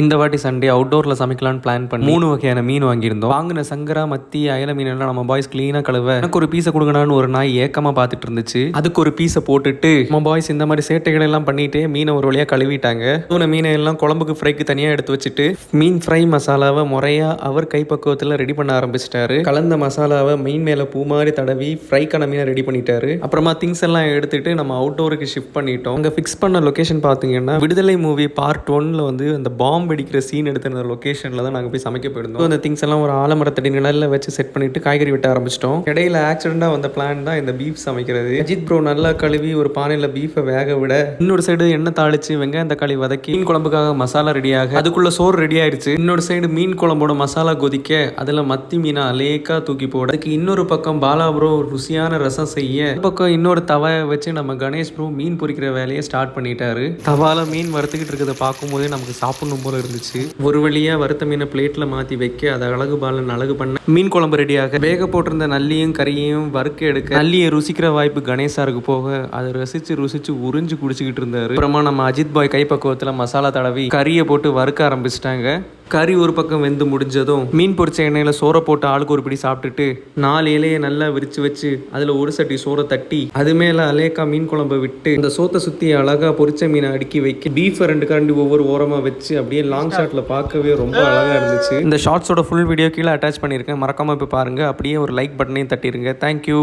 இந்த வாட்டி Sunday அவுட்டோரில் சமைக்கலாம்னு plan பண்ணி மூணு வகையான மீன் வாங்கியிருந்தோம். வாங்கின சங்கரா மத்தி அயல மீன் எல்லாம் நம்ம பாய்ஸ் க்ளீனாக கழுவ. எனக்கு ஒரு பீஸை கொடுங்கடான்னு ஒரு நாய் ஏக்கமாக பார்த்துட்டு இருந்துச்சு. அதுக்கு ஒரு பீஸை போட்டுட்டு நம்ம பாய்ஸ் இந்த மாதிரி சேட்டைகள் எல்லாம் பண்ணிட்டு மீனை ஒரு வழியாக கழுவிட்டாங்க. மூணு மீனை எல்லாம் குழம்புக்கு ஃப்ரைக்கு தனியாக எடுத்து வச்சுட்டு மீன் ஃப்ரை மசாலாவை முறையாக அவர் கைப்பக்குவத்தில் ரெடி பண்ண ஆரம்பிச்சிட்டாரு. கலந்த மசாலாவை மீன் மேலே பூ மாதிரி தடவி ஃப்ரைக்கான மீனை ரெடி பண்ணிட்டாரு. அப்புறமா திங்ஸ் எல்லாம் எடுத்துட்டு நம்ம அவுட்டோருக்கு ஷிஃப்ட் பண்ணிட்டோம். அங்கே ஃபிக்ஸ் பண்ண லொகேஷன் பார்த்தீங்கன்னா விடுதலை மூவி பார்ட் ஒன்ல வந்து அந்த பாம்பு அடிக்கிற சீன் எடுத்திருந்த லொக்கேஷனில் தான் நாங்கள் போய் சமைக்க போயிருந்தோம். அந்த திங்ஸ் எல்லாம் ஒரு ஆலமரத்தடி நிழல்ல வச்சு செட் பண்ணிட்டு காய்கறி வெட்ட ஆரம்பிச்சிட்டோம். இடையில ஆக்சிடென்ட்டாக வந்த பிளான் தான் இந்த பீஃப் சமைக்கிறது. அஜித் ப்ரோ நல்லா கழுவி ஒரு பானையில் பீஃபை வேக விட இன்னொரு சைடு எண்ணெய் தாளிச்சு வெங்காயம் தக்காளி வதக்கி மீன் குழம்புக்காக மசாலா ரெடியாக அதுக்குள்ள சோறு ரெடி ஆயிருச்சு. இன்னொரு சைடு மீன் குழம்போட மசாலா கொதிக்க அதில் மத்தி மீனா லேக்கா தூக்கி போட அதுக்கு இன்னொரு பக்கம் பாலா ப்ரோ ருசியான ரசம் செய்ய பக்கம் இன்னொரு தவாயை வச்சு நம்ம கணேஷ் ப்ரோ மீன் பொரிக்கிற வேலையை ஸ்டார்ட் பண்ணிட்டாரு. தவால மீன் வறுத்துக்கிட்டு இருக்கிறத பார்க்கும்போதே நமக்கு சாப்பிடணும் போல இருந்துச்சு. ஒரு வழியா வறுத்த மீனை பிளேட்ல மாத்தி வைக்க அதை அழகு பாலன் அழகு பண்ண மீன் குழம்பு ரெடியாக வேக போட்டிருந்த நல்லியும் கறியையும் வறுக்க எடுக்க நல்லியை ருசிக்கிற வாய்ப்பு கணேசாருக்கு போக அதை ரசிச்சு ருசிச்சு உறிஞ்சு குடிச்சுக்கிட்டு இருந்தாரு. அப்புறமா நம்ம அஜித் பாய் கைப்பக்குவத்தில் மசாலா தடவி கறியை போட்டு வறுக்க ஆரம்பிச்சிட்டாங்க. கறி ஒரு பக்கம் வெந்து முடிஞ்சதும் மீன் பொரிச்ச எண்ணெயில் சோறை போட்டு ஆளுக்கு ஒரு பிடி சாப்பிட்டுட்டு நாலு இலையை நல்லா விரிச்சு வச்சு அதில் ஒரு சட்டி சோறை தட்டி அது மேலே அலேக்கா மீன் குழம்பு விட்டு இந்த சோத்தை சுற்றி அழகாக பொரிச்ச மீனை அடுக்கி வைக்க பீஃபை ரெண்டு கரண்டி ஒவ்வொரு ஓரமாக வச்சு அப்படியே லாங் ஷாட்டில் பார்க்கவே ரொம்ப அழகாக இருந்துச்சு. இந்த ஷார்ட்ஸோட ஃபுல் வீடியோ கீழே அட்டாச் பண்ணியிருக்கேன். மறக்காமல் இப்போ பாருங்கள் அப்படியே ஒரு லைக் பட்டனையும் தட்டிடுங்க தேங்க்யூ